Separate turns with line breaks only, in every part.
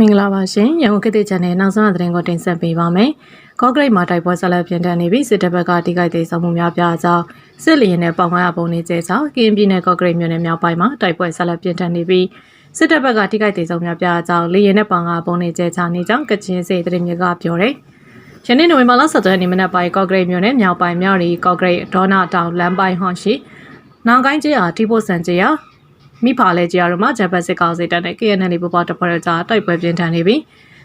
မင်္ဂလာပါရှင်ရန်ကုန်ခေတ်သစ်ချန်နယ်နောက်ဆုံးသတင်းကိုတင်ဆက်ပေးပါမယ်။ကော့ဂရိတ်မှာတိုက်ပွဲဆက်လက်ပြင်းထန်နေပြီးစစ်တပ်ဘက်ကတိကိုက်သေးဆုံးမှုများပြားကြောင်းစစ်လျင်နဲ့ပေါင်900ပုံနေကျဲကြောင်းကရင်ပြည်နယ်ကော့ဂရိတ်မြို့နယ်မြောက်ပိုင်းမှာတိုက်ပွဲဆက်လက်ပြင်းထန်နေပြီးစစ်တပ်ဘက်ကတိကိုက်သေးဆုံးများပြားကြောင်းလျင်နဲ့ပေါင်900ပုံနေကျဲချနေကြောင်းကချင်စေသတင်းမျိုးကပြောတယ်။ယနေ့နိုဝင်ဘာလ17ရက်နေ့မနက်ပိုင်းကော့ဂရိတ်မြို့နယ်မြောက်ပိုင်းမြောက်ရီကော့ဂရိတ်ဒေါနာတောင်လမ်းပိုင်းဟွန်ရှိနောင်ကိုင်းကျရာတီပိုဆန်ကျရာ မိဖာလဲကြရတော့မှဂျပန်စစ်ကောင်စီတပ်နဲ့ KNL ပူပေါတပ်ဖွဲ့ကြားတိုက်ပွဲပြင်းထန်နေပြီး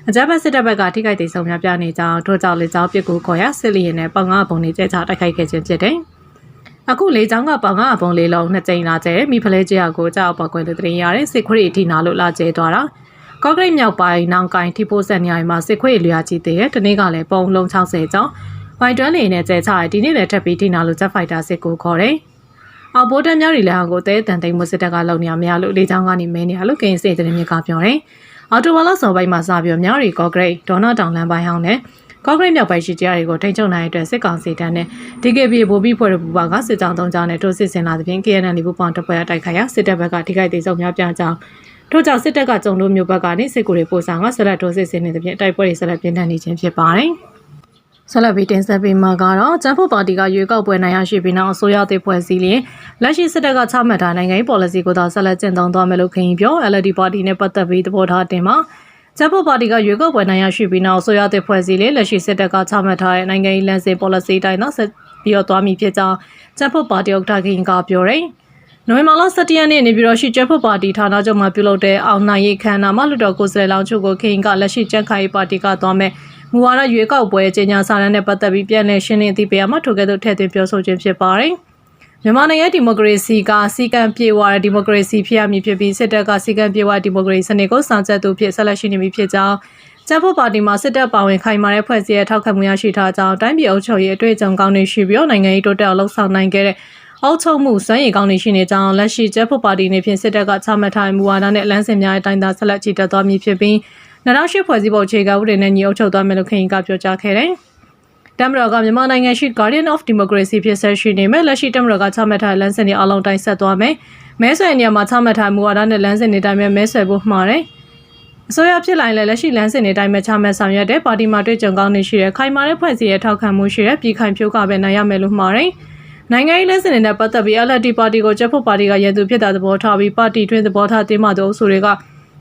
အကြမ်းဖက်စစ်တပ်ဘက်ကထိခိုက်ဒေဆုံးများပြနေကြောင်းထို့ကြောင့်လေကြောင်းပစ်ကူခေါ်ရစစ်လီရင်နဲ့ပေါင်ငါအပုံတွေကျဲချတိုက်ခိုက်ခဲ့ခြင်းဖြစ်တယ်။အခုလေကြောင်းကပေါင်ငါအပုံလေးလုံးနှစ်ကြိမ်လာကျဲမိဖလဲကြရကိုကြောက်ပေါ်ကွယ်တဲ့တရင်ရတဲ့စစ်ခွေအထိနာလို့လာကျဲသွားတာ။ကော့ဂရိတ်မြောက်ပိုင်းနောင်ကိုင်းတီပိုဆက်နေရာမှာစစ်ခွေလျာကြီးတဲ့တနေ့ကလည်းပုံလုံး60ကျောင်းဝိုင်တွန်းနေနဲ့ကျဲချရဒီနေ့လည်းထပ်ပြီးထိနာလို့ဂျက်ဖိုက်တာစစ်ကူခေါ်တယ်။ အော်ဘိုးတန်းများတွေလည်းအောင်ကိုတဲတန်သိမ်းမှုစစ်တပ်ကလုံနေရမရလို့လေချောင်းကနေမဲနေရလို့ကင်းစေတဲ့မြစ်ကပြောတယ်။အော်တိုဝါလာစော်ပိုင်းမှာစပြီးများရီကော့ဂရိတ်ဒေါနာတောင်လမ်းပိုင်းဟောင်းနဲ့ကော့ဂရိတ်မြောက်ပိုင်းရှိကြတွေကိုထိန်းချုပ်နိုင်တဲ့အတွက်စစ်ကောင်စီတပ်နဲ့ DKB ဗိုလ်ပြီးဖွဲ့တဲ့ပူပါကစစ်ကြောင်းသုံးကြောင်းနဲ့ထိုးစစ်ဆင်လာသဖြင့် KNL ဘူပောင်တပ်ဖွဲ့တိုက်ခိုက်ရာစစ်တပ်ဘက်ကထိခိုက်သေးဆုံးများပြကြောင်းထို့ကြောင့်စစ်တပ်ကကြုံလို့မျိုးဘက်ကနေစစ်ကူတွေပို့ဆောင်ကဆက်လက်ထိုးစစ်ဆင်နေသဖြင့်တိုက်ပွဲတွေဆက်လက်ပြင်းထန်နေခြင်းဖြစ်ပါတယ်။ ဆက်လက်ပြီးတင်ဆက်ပေးမှာကတော့ဂျမ်ဖို့ပါတီကရွေးကောက်ပွဲနိုင်ရရှိပြီးနောက်အစိုးရသစ်ဖွဲ့စည်းလျင်လက်ရှိစစ်တပ်ကချမှတ်ထားနိုင်ငံရေး policy ကိုသာဆက်လက်ကျင့်သုံးသွားမယ်လို့ခရင်ပြော LD ပါတီနဲ့ပတ်သက်ပြီးသဘောထားတင်မှာဂျမ်ဖို့ပါတီကရွေးကောက်ပွဲနိုင်ရရှိပြီးနောက်အစိုးရသစ်ဖွဲ့စည်းလျင်လက်ရှိစစ်တပ်ကချမှတ်ထားတဲ့နိုင်ငံရေးလမ်းစဉ် policy တိုင်းသာဆက်ပြီးတော့သွားမည်ဖြစ်ကြောင်းဂျမ်ဖို့ပါတီဥက္ကဋ္ဌခင်ကပြောတယ်နိုဝင်ဘာလ17ရက်နေ့နေပြည်တော်ရှိကျက်ဖို့ပါတီဌာနချုပ်မှာပြုလုပ်တဲ့အောင်နိုင်ရေးခမ်းနားမှာလွှတ်တော်ကိုယ်စားလှယ်လောင်းချုပ်ကိုခင်ကလက်ရှိကျန်းခိုင်ပါတီကသွားမဲ့ မူဝါဒရွေးကောက်ပွဲကြေညာစာတမ်းနဲ့ပတ်သက်ပြီးပြန်လည်ရှင်းလင်းသိပေးရမှာထိုကဲ့သို့ထည့်သွင်းပြောဆိုခြင်းဖြစ်ပါတယ်။မြန်မာနိုင်ငံဒီမိုကရေစီကစီကံပြေဝတဲ့ဒီမိုကရေစီဖြစ်ရမည်ဖြစ်ပြီးစစ်တပ်ကစီကံပြေဝဒီမိုကရေစီစနစ်ကိုဆောင်ကျက်သူဖြစ်ဆက်လက်ရှိနေမည်ဖြစ်ကြောင်းကျန်းဖို့ပါတီမှာစစ်တပ်ပါဝင်ခိုင်မာတဲ့ဖွဲ့စည်းရထောက်ခံမှုရရှိထားကြောင်းတိုင်းပြည်အုပ်ချုပ်ရေးအတွေ့အကြုံကောင်းတွေရှိပြီးနိုင်ငံရေးတိုးတက်အောင်လှုပ်ဆောင်နိုင်ခဲ့တဲ့အောက်ချုပ်မှုစွမ်းရည်ကောင်းတွေရှိနေကြောင်းလက်ရှိကျန်းဖို့ပါတီနေဖြင့်စစ်တပ်ကချမှတ်ထားတဲ့မူဝါဒနဲ့လမ်းစဉ်များအတိုင်းသာဆက်လက်ချီတက်သွားမည်ဖြစ်ပြီး 2008ဖွဲ့စည်းပုံအခြေခံဥပဒေနဲ့ညီအုပ်ချုပ်သွားမယ်လို့ခင်ကပြောကြားခဲ့တယ်။တမရကမြန်မာနိုင်ငံရှိ Guardian of Democracy ဖြစ်ဆက်ရှိနေမယ်လက်ရှိတမရကချမှတ်ထားလမ်းစဉ်တွေအလုံးတိုင်းဆက်သွားမယ်။မဲဆွယ်နေရာမှာချမှတ်ထားမူဝါဒနဲ့လမ်းစဉ်တွေတိုင်းပဲမဲဆွယ်ဖို့မှားတယ်။အစိုးရဖြစ်လာရင်လည်းလက်ရှိလမ်းစဉ်တွေတိုင်းပဲချမှတ်ဆောင်ရွက်တဲ့ပါတီမှာတွေ့ကြုံကောင်းနေရှိတဲ့ခိုင်မာတဲ့ဖွဲ့စည်းရဲ့ထောက်ခံမှုရှိတဲ့ပြည်ခိုင်ဖြိုးကပဲနိုင်ရမယ်လို့မှားတယ်။နိုင်ငံရေးလက်စင်တွေနဲ့ပတ်သက်ပြီး LD ပါတီကိုချက်ဖို့ပါတီကရန်သူဖြစ်တာသဘောထားပြီးပါတီတွင်းသဘောထားတင်းမာသူအုပ်စုတွေက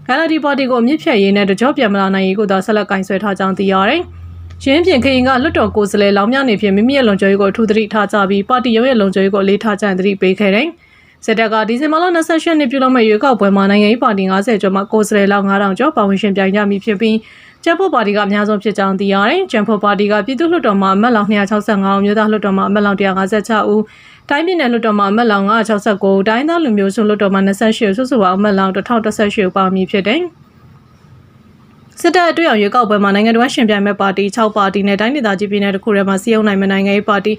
LD ပါတီကိုအမြင့်ဖြတ်ရေးနဲ့တကြောပြန်မလာနိုင်ရေးကိုသာဆက်လက်ကင်ဆယ်ထားကြောင်းသိရတယ်။ရင်းဖြင့်ခရင်ကလွတ်တော်ကိုယ်စားလှယ်လောင်မြောက်နေဖြင့်မိမိရဲ့လုံခြုံရေးကိုအထူးသတိထားကြပြီးပါတီရုံးရဲ့လုံခြုံရေးကိုအလေးထားကြသတိပေးခဲ့တယ်။ စစ်တပ်ကဒီဇင်ဘာလ28ရက်နေ့ပြုလုပ်မဲ့ရွေးကောက်ပွဲမှာနိုင်ငံရေးပါတီ90ကျော်မှကိုယ်စားလှယ်လောက်9000ကျော်ပါဝင်ရှင်ပြိုင်ကြမည်ဖြစ်ပြီးကျန်းဖို့ပါတီကအများဆုံးဖြစ်ကြောင်းသိရတယ်။ကျန်းဖို့ပါတီကပြည်သူ့လွှတ်တော်မှာအမတ်လောင်265ဦးမြို့သားလွှတ်တော်မှာအမတ်လောင်156ဦးတိုင်းပြည်နယ်လွှတ်တော်မှာအမတ်လောင်969တိုင်းသားလူမျိုးစုလွှတ်တော်မှာ28စုစုပေါင်းအမတ်လောင်1018ဦးပါမည်ဖြစ်တယ်။စစ်တပ်အတွက်ရွေးကောက်ပွဲမှာနိုင်ငံတော်ရှင်ပြိုင်မဲ့ပါတီ6ပါတီနဲ့တိုင်းဒေသကြီးပြည်နယ်တစ်ခုထဲမှာစီးအောင်နိုင်မဲ့နိုင်ငံရေးပါတီ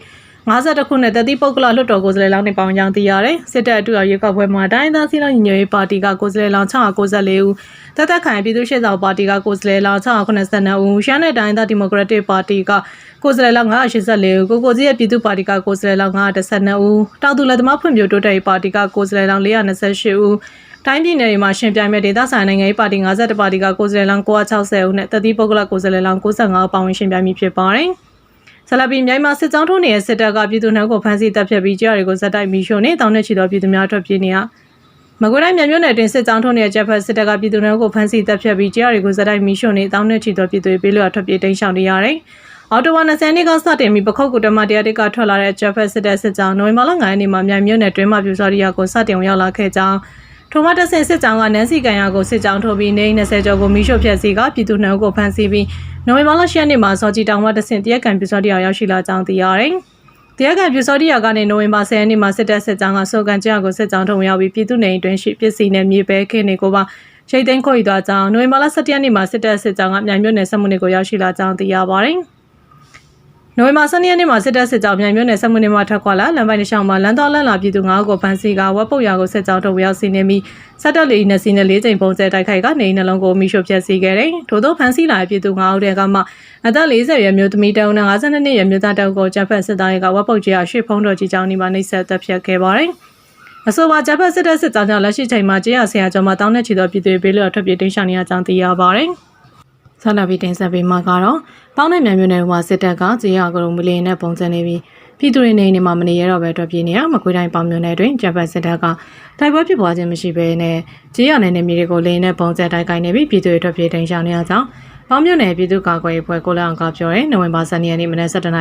52ခုနဲ့တတိပုဂ္ဂလလွှတ်တော်ကိုယ်စားလှယ်လောင်းနေပေါင်းကြောင်းသိရတယ်။စစ်တပ်အတွက်ရွေးကောက်ပွဲမှာတိုင်းသားစီးလုံးညီညွတ်ရေးပါတီကကိုယ်စားလှယ်လောင်း694ဦးတသက်ခိုင်ပြည်သူ့ရှေ့ဆောင်ပါတီကကိုယ်စားလှယ်လောင်း682ဦးရှမ်းနယ်တိုင်းသားဒီမိုကရက်တစ်ပါတီကကိုယ်စားလှယ်လောင်း984ဦးကိုကိုကြီးရဲ့ပြည်သူ့ပါတီကကိုယ်စားလှယ်လောင်း912ဦးတောင်သူလက်သမားဖွံ့ဖြိုးတိုးတက်ရေးပါတီကကိုယ်စားလှယ်လောင်း428ဦးတိုင်းပြည်နယ်တွေမှာရှင်ပြိုင်မဲ့ဒေသဆိုင်နိုင်ငံရေးပါတီ52ပါတီကကိုယ်စားလှယ်လောင်း960ဦးနဲ့တတိပုဂ္ဂလကိုယ်စားလှယ်လောင်း95ဦးပါဝင်ရှင်ပြိုင်မိဖြစ်ပါတယ်။ ဆလပီမြိုင်မှာစစ်ကြောင်းထိုးနေတဲ့စစ်တပ်ကပြည်သူနှောက်ကိုဖမ်းဆီးတပ်ဖြတ်ပြီးကြားတွေကိုဇက်တိုက်မီရှို့နေတောင်းနဲ့ချီသောပြည်သူများထွက်ပြေးနေရမကွေးတိုင်းမြို့နယ်တွင်စစ်ကြောင်းထိုးနေတဲ့ဂျက်ဖက်စစ်တပ်ကပြည်သူနှောက်ကိုဖမ်းဆီးတပ်ဖြတ်ပြီးကြားတွေကိုဇက်တိုက်မီရှို့နေတောင်းနဲ့ချီသောပြည်သူတွေပေးလျော်ထွက်ပြေးတိမ်းရှောင်နေရတယ်။အော်တိုဝါ20နှစ်ကစတင်ပြီးပခုတ်ကူတမတရားတိကထွက်လာတဲ့ဂျက်ဖက်စစ်တပ်စစ်ကြောင်းနိုဝင်ဘာလ9ရက်နေ့မှာမြိုင်မြို့နယ်တွင်မှပြူစော်ရီယာကိုစတင်ဝင်ရောက်လာခဲ့ကြောင်း ထိုမတဆင်စစ်ကြောင်းကနန်းစီကန်ရကိုစစ်ကြောင်းထုတ်ပြီးနေ20ကျော်ကိုမိရှုဖျက်စီကပြည်သူနှုတ်ကိုဖမ်းဆီးပြီးနိုဝင်ဘာလ10ရက်နေ့မှာစောကြီးတောင်ဝတဆင်တရက်ကန်ပြူစောတရားရောက်ရှိလာကြောင်းသိရတယ်။တရက်ကန်ပြူစောတရားကနေနိုဝင်ဘာ10ရက်နေ့မှာစစ်တပ်စစ်ကြောင်းကစောကန်ကျရကိုစစ်ကြောင်းထုတ်ရောက်ပြီးပြည်သူနေအတွင်းရှိပစ္စည်းနဲ့မြေပဲခင်းတွေကိုပါချိတ်သိမ်းခေါ်ယူသွားကြောင်းနိုဝင်ဘာလ17ရက်နေ့မှာစစ်တပ်စစ်ကြောင်းကမြိုင်မြို့နယ်စက်မှုနယ်ကိုရောက်ရှိလာကြောင်းသိရပါတယ်။ နိုဝင်ဘာ12ရက်နေ့မှာစစ်တပ်စစ်ကြောင်းမြိုင်မြို့နယ်စက်မှုနယ်မှာထွက်ခွာလာလမ်းပိုင်းတစ်လျှောက်မှာလမ်းတော်လမ်းလာပြည်သူ9ကိုဖမ်းဆီးကဝက်ပုတ်ရွာကိုစစ်ကြောင်းထုတ်ရောက်စီးနေပြီးစက်တပ်လေနဲ့စီးနဲ့၄ချိန်ပုံစံတိုက်ခိုက်ကနေနှလုံးကိုမိရှုဖျက်ဆီးခဲ့တယ်။ထို့သောဖမ်းဆီးလာတဲ့ပြည်သူ9ဦးတဲ့ကမှအသက်40ရွယ်မျိုးသမီးတောင်းနဲ့52နှစ်ရွယ်မျိုးသားတောင်းကိုကြက်ဖက်စစ်သားတွေကဝက်ပုတ်ကြီးအရှိဖုံးတော်ကြီးကြောင်းဒီမှာနှိပ်စက်တပ်ဖြတ်ခဲ့ပါတယ်။အဆိုပါဂျပန်စစ်တပ်စစ်ကြောင်းကြောင့်လက်ရှိချိန်မှာကျေးရဆရာကျော်မှာတောင်းနဲ့ချီသောပြည်သူတွေဘေးလွတ်ထွက်ပြေးတိမ်းရှောင်နေရကြောင်းသိရပါတယ်။ ဆက်လက်ပြီးတင်ဆက်ပေးမှာကတော့ပေါင်းတဲ့မြန်မြို့နယ်ဟိုစစ်တပ်ကကျေးရကရုံမလင်းနဲ့ပုံစံနေပြီးပြည်သူတွေနေနေမှာမနေရတော့ပဲထွက်ပြေးနေရမကွေးတိုင်းပေါင်းမြို့နယ်တွင်ဂျပန်စစ်တပ်ကတိုက်ပွဲဖြစ်ပွားခြင်းမရှိဘဲနဲ့ကျေးရနယ်နယ်မြေတွေကိုလင်းနဲ့ပုံစံတိုက်ကိုင်းနေပြီးပြည်သူတွေထွက်ပြေးတိမ်းရှောင်နေရကြောင်း ပေါင်းမြို့နယ်ပြည်သူ့ကာကွယ်ရေးဖွဲ့ကိုလအောင်ကပြောရဲနိုဝင်ဘာ12ရက်နေ့မနက်7:15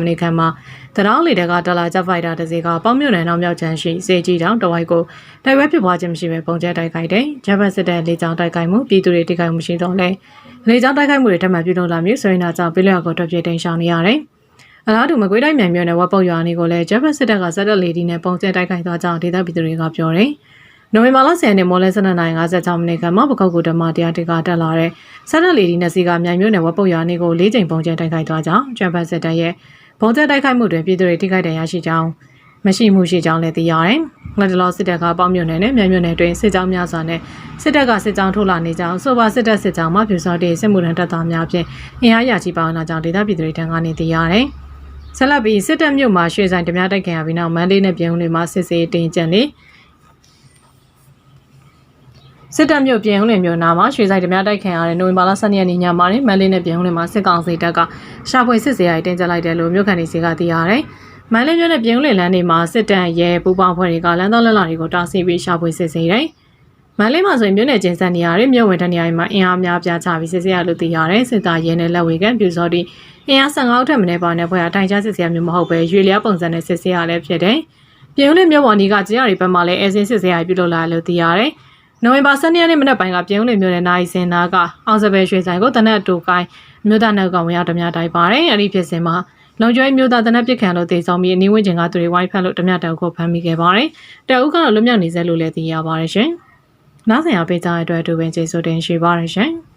မိနစ်ခန့်မှာတရောင်းလီတကဒေါ်လာဂျက်ဖိုက်တာတစ်စီးကပေါင်းမြို့နယ်နောက်မြောက်ချမ်းရှိစေကြီးတောင်တဝိုက်ကိုတိုက်ပွဲဖြစ်ပွားခြင်းမရှိဘဲပုံကျဲတိုက်ခိုက်တဲ့ဂျပန်စစ်တပ်လေကြောင်းတိုက်ခိုက်မှုပြည်သူတွေတိုက်ခိုက်မှုရှိတော့လေလေကြောင်းတိုက်ခိုက်မှုတွေထပ်မံပြုလုပ်လာမျိုးဆိုရင်တော့ကြောင့်ပြည်လျော်ကိုထွက်ပြေးတိမ်းရှောင်နေရတယ်။အလားတူမကွေးတိုင်းမြန်မြို့နယ်ဝက်ပုတ်ရွာနေကိုလည်းဂျပန်စစ်တပ်ကဇက်တက်လေဒီနဲ့ပုံကျဲတိုက်ခိုက်သွားကြောင်းဒေသပြည်သူတွေကပြောတယ်။ နိုဝင်ဘာလ10ရက်နေ့မော်လဲ12နိုင်56မိနစ်ခန့်မှာပကောက်ကူဓမ္မတရားတေကတက်လာတဲ့ဆက်လက်လီဒီနဲ့စီကမြိုင်မြို့နယ်ဝက်ပုတ်ရွာနေကို၄ချိန်ပုံကျဲတိုက်ခိုက်သွားကြောင်းဂျပန်စစ်တပ်ရဲ့ပုံကျဲတိုက်ခိုက်မှုတွင်ပြည်သူတွေထိခိုက်ဒဏ်ရာရှိကြောင်းမရှိမှုရှိကြောင်းလည်းသိရတယ်။လက်တလောစစ်တပ်ကပေါင်းမြို့နယ်နဲ့မြိုင်မြို့နယ်တွင်စစ်ကြောင်းများစွာနဲ့စစ်တပ်ကစစ်ကြောင်းထိုးလာနေကြောင်းဆိုပါစစ်တပ်စစ်ကြောင်းမှပြူစောတဲ့စစ်မှုထမ်းတပ်သားများဖြင့်အင်အားရာကြီးပါဝင်လာကြောင်းဒေသပြည်သူတွေထံကနေသိရတယ်။ဆက်လက်ပြီးစစ်တပ်မြို့မှာရွှေဆိုင်ဓမြတိုက်ခံရပြီးနောက်မန္တလေးနဲ့ပြည်ဦးတွေမှာစစ်စေးတင်ကြံနေ စစ်တပ်မြို့ပြည်ဦးလင်မြို့နာမှာရွှေဆိုင်ဓမြတိုက်ခံရတဲ့နိုဝင်ဘာလ12ရက်နေ့ညမှာနေမန္တလေးနဲ့ပြည်ဦးလင်မှာစစ်ကောင်စီတပ်ကရှာဖွေစစ်စေးရိုက်တင်ကြလိုက်တယ်လို့မြို့ခံတွေစီကသိရတယ်။မန္တလေးမြို့နဲ့ပြည်ဦးလင်လမ်းတွေမှာစစ်တပ်ရဲပူပေါင်းဖွဲ့တွေကလမ်းတော်လက်လာတွေကိုတားဆီးပြီးရှာဖွေစစ်စေးတယ်။မန္တလေးမှာဆိုရင်မြို့နယ်ကျင်းဆက်နေရတယ်မြို့ဝင်တဲ့နေရာတွေမှာအင်အားများပြားချပြီးစစ်စေးရလို့သိရတယ်စစ်သားရဲနဲ့လက်ဝေကန်ပြူစောတိအင်အား15ထက်မနည်းပါတဲ့ဖွဲ့အထိုင်ချစစ်စေးရမျိုးမဟုတ်ပဲရွေလျားပုံစံနဲ့စစ်စေးရလည်းဖြစ်တယ်။ပြည်ဦးလင်မြို့ပေါ်နီးကကျင်းရတွေဘက်မှာလည်းအဲစင်းစစ်စေးရပြုလုပ်လာလို့သိရတယ်။ နိုဝင်ဘာ12ရက်နေ့မနက်ပိုင်းကပြည်ဦးလင်မြို့နယ်နိုင်စင်နာကအောင်စပယ်ရွှေဆိုင်ကိုတနက်တူကိုင်းမြို့သားနယ်ကောင်ဝင်ရောက်ဓမြတိုက်ပါတယ်။အဲ့ဒီဖြစ်စဉ်မှာလုံကျွေးမျိုးသားတနက်ပစ်ခံလို့တေဆောင်ပြီးအနည်းဝန်းကျင်ကသူတွေဝိုင်းဖက်လို့ဓမြတောက်ကိုဖမ်းမိခဲ့ပါတယ်။တအုပ်ကတော့လွတ်မြောက်နေစေလို့လည်းသိရပါတယ်ရှင်။နောက်ဆိုင်ရာပေးကြတဲ့အတွက်အတူပင်ကျေးဇူးတင်ရှိပါတယ်ရှင်။